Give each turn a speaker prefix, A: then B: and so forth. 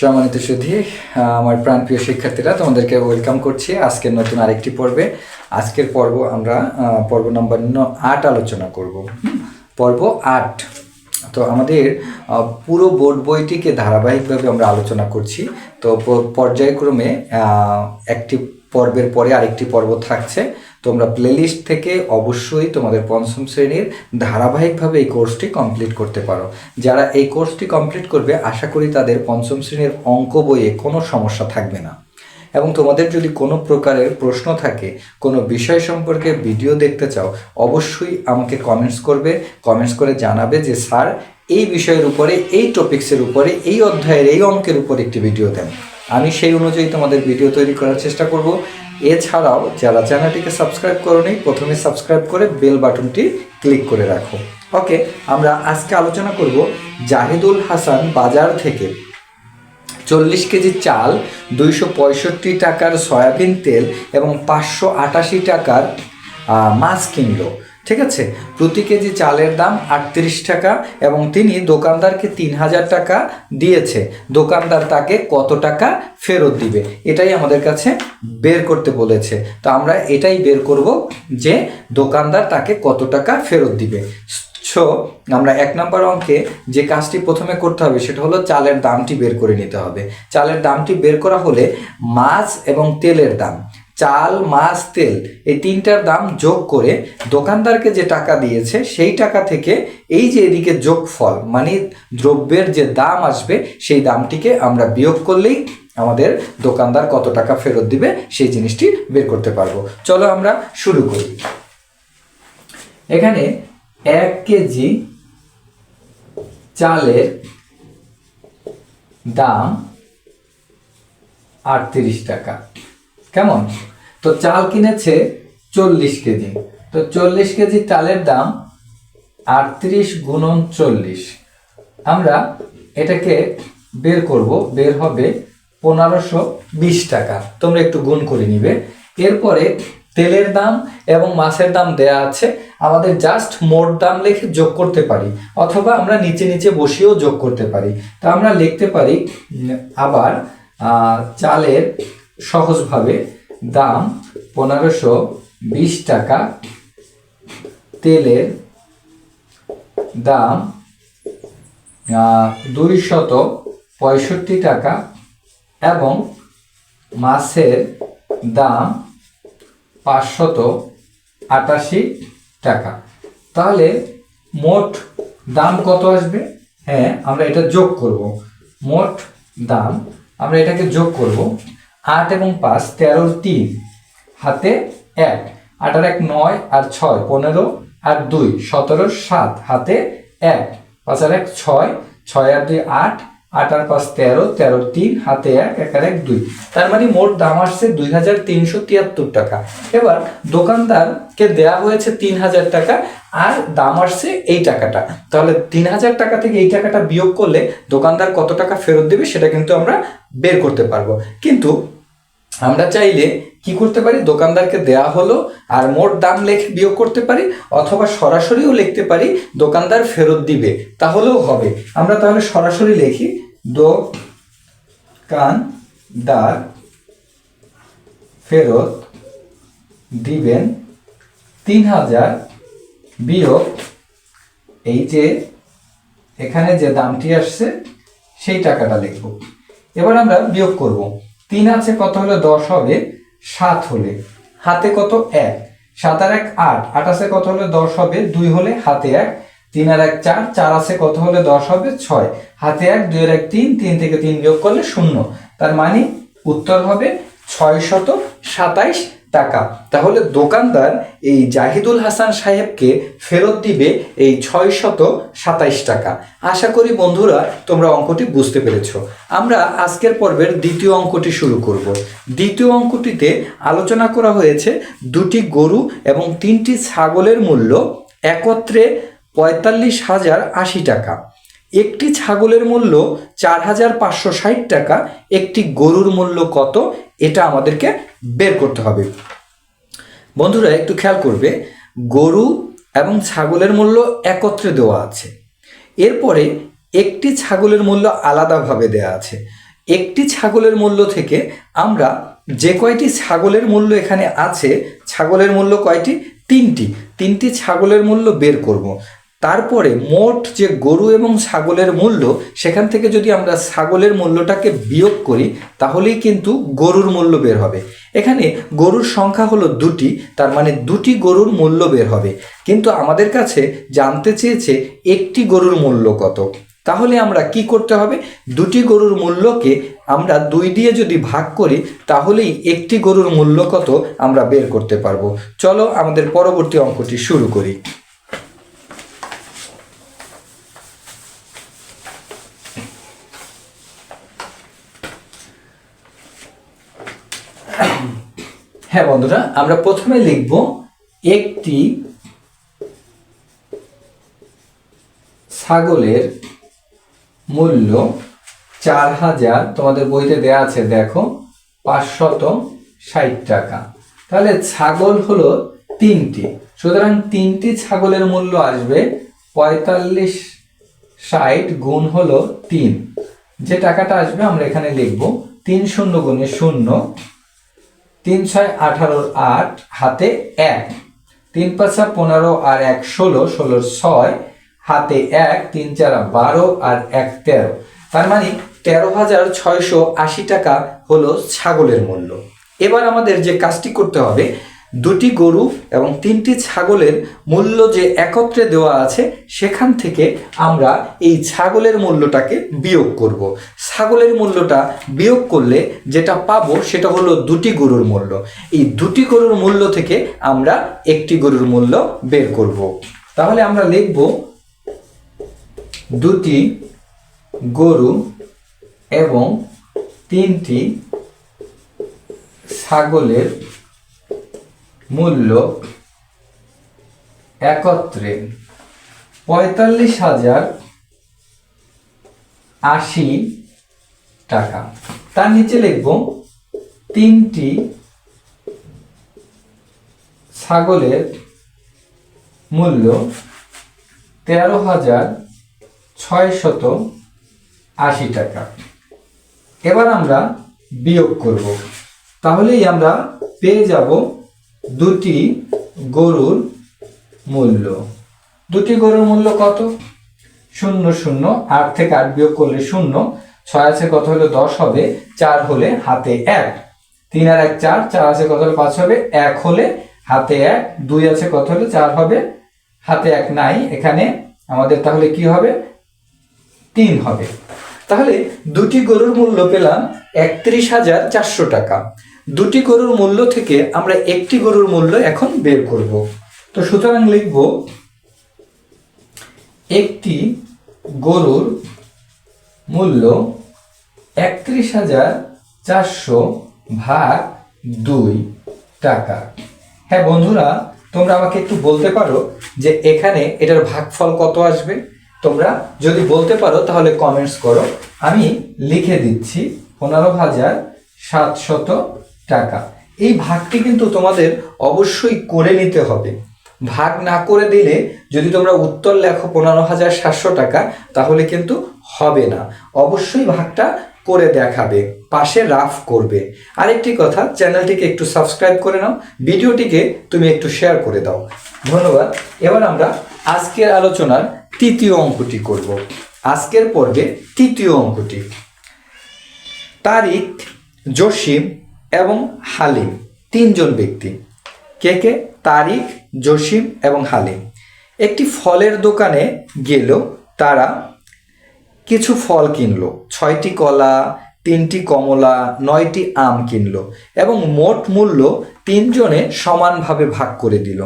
A: সম্মানিত সুধি, আমার প্রাণপ্রিয় শিক্ষার্থীরা, তোমাদেরকে ওয়েলকাম করছি আজকের নতুন আরেকটি পর্বে। আজকের পর্ব আমরা পর্ব নম্বর আট আলোচনা করব। পর্ব আট। তো আমাদের পুরো বোর্ড বইটিকে ধারাবাহিকভাবে আমরা আলোচনা করছি। তো পর্যায়ক্রমে একটি পর্বের পরে আরেকটি পর্ব থাকছে। তোমরা প্লেলিস্ট থেকে অবশ্যই তোমাদের পঞ্চম শ্রেণির ধারাবাহিকভাবে এই কোর্সটি কমপ্লিট করতে পারো। যারা এই কোর্সটি কমপ্লিট করবে, আশা করি তাদের পঞ্চম শ্রেণির অঙ্ক বইয়ে কোনো সমস্যা থাকবে না। এবং তোমাদের যদি কোনো প্রকারের প্রশ্ন থাকে, কোনো বিষয় সম্পর্কে ভিডিও দেখতে চাও, অবশ্যই আমাকে কমেন্টস করবে কমেন্টস করে জানাবে যে, স্যার, এই বিষয়ের উপরে, এই টপিক্সের উপরে, এই অধ্যায়ের, এই অঙ্কের উপর একটি ভিডিও দেন। আমি সেই অনুযায়ী তোমাদের ভিডিও তৈরি করার চেষ্টা করব। এছাড়াও, যারা চ্যানেলটিকে সাবস্ক্রাইব করোনি, প্রথমে সাবস্ক্রাইব করে বেল বাটনটি ক্লিক করে রাখো। ওকে আমরা আজকে আলোচনা করব জাহিদুল হাসান বাজার থেকে। চল্লিশ কেজি চাল, দুইশো পঁয়ষট্টি টাকার সয়াবিন তেল এবং পাঁচশো আটাশি টাকার মাছ কিনলো। ঠিক আছে? প্রতি কেজি চালের দাম আটত্রিশ টাকা এবং তিনি দোকানদারকে তিন হাজার টাকা দিয়েছে। দোকানদার তাকে কত টাকা ফেরত দিবে? এটাই আমাদের কাছে বের করতে বলেছে। তো আমরা এটাই বের করব যে দোকানদার তাকে কত টাকা ফেরত দিবে। সো আমরা এক নম্বর অঙ্কে যে কাজটি প্রথমে করতে হবে সেটা হলো চালের দামটি বের করে নিতে হবে। চালের দামটি বের করা হলে মাছ এবং তেলের দাম। চাল, মাছ, তেল এই তিনটার দাম যোগ করে দোকানদারকে যে টাকা দিয়েছে সেই টাকা থেকে এই যে এদিকে যোগফল মানে দ্রব্যের যে দাম আসবে সেই দামটিকে আমরা বিয়োগ করলেই আমাদের দোকানদার কত টাকা ফেরত দিবে সেই জিনিসটি বের করতে পারব। চলো আমরা শুরু করি। এখানে এক কেজি চালের দাম আটত্রিশ টাকা। কেমন? তো চাল কিনেছে চল্লিশ কেজি। তো চল্লিশ কেজি চালের দাম আটত্রিশ গুণন চল্লিশ। আমরা এটাকে বের করব, বের হবে পনেরোশো বিশ টাকা। তোমরা একটু গুণ করে নিবে। এরপরে তেলের দাম এবং মাছের দাম দেয়া আছে। আমাদের জাস্ট মোট দাম লিখে যোগ করতে পারি, অথবা আমরা নিচে নিচে বসিয়েও যোগ করতে পারি। তা আমরা লিখতে পারি আবার চালের সহজভাবে দাম পনেরোশো বিশ টাকা, তেলের দাম দুই শত পঁয়ষট্টি টাকা, এবং মাছের দাম পাঁচশত আটাশি টাকা। তাহলে মোট দাম কত আসবে? হ্যাঁ আমরা এটা যোগ করব। মোট দাম আমরা এটাকে যোগ করব আট এবং পাঁচ তেরোর তিন, হাতে এক আট আর এক নয় আর ছয়, পনেরো আর দুই, সতেরো, সাত, হাতে এক পাঁচ আর এক ছয় ছয় আর দুই আট আট আর পাঁচ তেরো তেরো তিন, হাতে এক এক আর এক দুই। তার মানে মোট দাম আসছে দুই হাজার তিনশো তিয়াত্তর টাকা। এবার দোকানদারকে দেয়া হয়েছে তিন হাজার টাকা আর দাম আসছে এই টাকাটা। তাহলে তিন হাজার টাকা থেকে এই টাকাটা বিয়োগ করলে দোকানদার কত টাকা ফেরত দেবে সেটা কিন্তু আমরা বের করতে পারব। কিন্তু আমরা চাইলে কি করতে পারি? দোকানদারকে দেয়া হলো আর মোট দাম লেখে বিয়োগ করতে পারি অথবা সরাসরিও লিখতে পারি দোকানদার ফেরত দিবে, তাহলেও হবে। আমরা তাহলে সরাসরি লিখি দোকানদার ফেরত, দিবেন, তিন হাজার, বিয়োগ, এই যে এখানে যে দামটি আসছে, সেই টাকাটা লিখব। এবার আমরা বিয়োগ করব। তিন আছে কত হলে? দশ হবে, সাত হলে। হাতে কত? এক। সাত আর এক আট। আট আছে কত হলে? দশ হবে, দুই হলে? হাতে এক। তিন আর এক চার চার আছে কত হলে দশ হবে? ছয়। হাতে এক দুই এক তিন তিন থেকে তিন বিয়োগ করলে শূন্য। তার মানে উত্তর হবে ছয় শত সাতাইশ টাকা। তাহলে দোকানদার এই জাহিদুল হাসান সাহেবকে ফেরত দিবে এই ছয় শত সাতাইশ টাকা। আশা করি বন্ধুরা, তোমরা অঙ্কটি বুঝতে পেরেছ। আমরা আজকের পর্বের দ্বিতীয় অঙ্কটি শুরু করব। দ্বিতীয় অঙ্কটিতে আলোচনা করা হয়েছে দুটি গরু এবং তিনটি ছাগলের মূল্য একত্রে পঁয়তাল্লিশ হাজার আশি টাকা। একটি ছাগলের মূল্য চার হাজার পাঁচশো ষাট টাকা। একটি গরুর মূল্য কত? এটা আমাদেরকে বের করতে হবে। বন্ধুরা, একটু খেয়াল করবে, গরু এবং ছাগলের মূল্য একত্রে দেওয়া আছে। এরপরে একটি ছাগলের মূল্য আলাদাভাবে দেওয়া আছে। একটি ছাগলের মূল্য থেকে আমরা যে কয়টি ছাগলের মূল্য এখানে আছে, ছাগলের মূল্য কয়টি? তিনটি। তিনটি ছাগলের মূল্য বের করব। তারপরে মোট যে গরু এবং ছাগলের মূল্য, সেখান থেকে যদি আমরা ছাগলের মূল্যটাকে বিয়োগ করি, তাহলেই কিন্তু গরুর মূল্য বের হবে। এখানে গরুর সংখ্যা হলো দুটি, তার মানে দুটি গরুর মূল্য বের হবে। কিন্তু আমাদের কাছে জানতে চেয়েছে একটি গরুর মূল্য কত। তাহলে আমরা কি করতে হবে? দুটি গরুর মূল্যকে আমরা দুই দিয়ে যদি ভাগ করি, তাহলেই একটি গরুর মূল্য কত আমরা বের করতে পারব। চলো আমাদের পরবর্তী অঙ্কটি শুরু করি। হ্যাঁ বন্ধুরা, আমরা প্রথমে লিখব একটি ছাগলের মূল্য চার হাজার। তোমাদের বইতে দেয়া আছে, দেখো, পাঁচশত ষাট টাকা। তাহলে ছাগল হলো তিনটি। সুতরাং তিনটি ছাগলের মূল্য আসবে পঁয়তাল্লিশ ষাট গুণ হলো তিন। যে টাকাটা আসবে, আমরা এখানে লিখব তিন শূন্য গুণে শূন্য তিন ছয় আঠারোর আট হাতে এক। তিন পাঁচা পনেরো আর এক ষোলো, ষোলোর ছয় হাতে এক, তিন চার বারো আর এক তেরো। তার মানে তেরো হাজার ছয়শো আশি টাকা হলো ছাগলের মূল্য। এবার আমাদের যে কাজটি করতে হবে দুটি গরু এবং তিনটি ছাগলের মূল্য যে একত্রে দেওয়া আছে, সেখান থেকে আমরা এই ছাগলের মূল্যটাকে বিয়োগ করব। ছাগলের মূল্যটা বিয়োগ করলে যেটা পাবো, সেটা হলো দুটি গরুর মূল্য। এই দুটি গরুর মূল্য থেকে আমরা একটি গরুর মূল্য বের করব। তাহলে আমরা লিখব, দুটি গরু এবং তিনটি ছাগলের মূল্য একত্রে পঁয়তাল্লিশ হাজার আশি টাকা। তার নিচে লিখব তিনটি ছাগলের মূল্য তেরো হাজার ছয়শত আশি টাকা। এবার আমরা বিয়োগ করব। তাহলেই আমরা পেয়ে যাব দুটি গরুর মূল্য। দুটি গরুর মূল্য কত? শূন্য শূন্য। আট থেকে আট বিয়োগ করলে শূন্য। ছয় আছে কত হলে দশ হবে? চার হলে হাতে এক। তিন আর এক, চার। চার আছে কত হলে পাঁচ হবে? এক হলে হাতে এক। দুই আছে কত হলে চার হবে? হাতে এক নাই। এখানে আমাদের তাহলে কি হবে? তিন হবে। তাহলে দুটি গরুর মূল্য পেলাম একত্রিশ হাজার চারশো টাকা। দুটি গরুর মূল্য থেকে আমরা একটি গরুর মূল্য এখন বের করব। তো সুতরাং লিখব, একটি গরুর মূল্য একত্রিশ হাজার চারশো ভাগ দুই টাকা। হ্যাঁ বন্ধুরা, তোমরা আমাকে একটু বলতে পারো যে এখানে এটার ভাগফল কত আসবে? তোমরা যদি বলতে পারো তাহলে কমেন্টস করো। আমি লিখে দিচ্ছি পনেরো হাজার সাতশত টাকা। এই ভাগটি কিন্তু তোমাদের অবশ্যই করে নিতে হবে। ভাগ না করে দিলে যদি তোমরা উত্তর লেখো পনেরো হাজার সাতশো টাকা, তাহলে কিন্তু হবে না। অবশ্যই ভাগটা করে দেখাবে, পাশে রাফ করবে। আরেকটি কথা, চ্যানেলটিকে একটু সাবস্ক্রাইব করে নাও, ভিডিওটিকে তুমি একটু শেয়ার করে দাও। ধন্যবাদ। এবার আমরা আজকের আলোচনার তৃতীয় অঙ্কটি করব। আজকের পর্বে তৃতীয় অঙ্কটি। তারিক জসিম এবং হালিম, তিনজন ব্যক্তি। কে কে? তারিক, জসিম এবং হালিম। একটি ফলের দোকানে গেল, তারা কিছু ফল কিনল। ছয়টি কলা, তিনটি কমলা, নয়টি আম কিনল এবং মোট মূল্য তিনজনে সমানভাবে ভাগ করে দিল।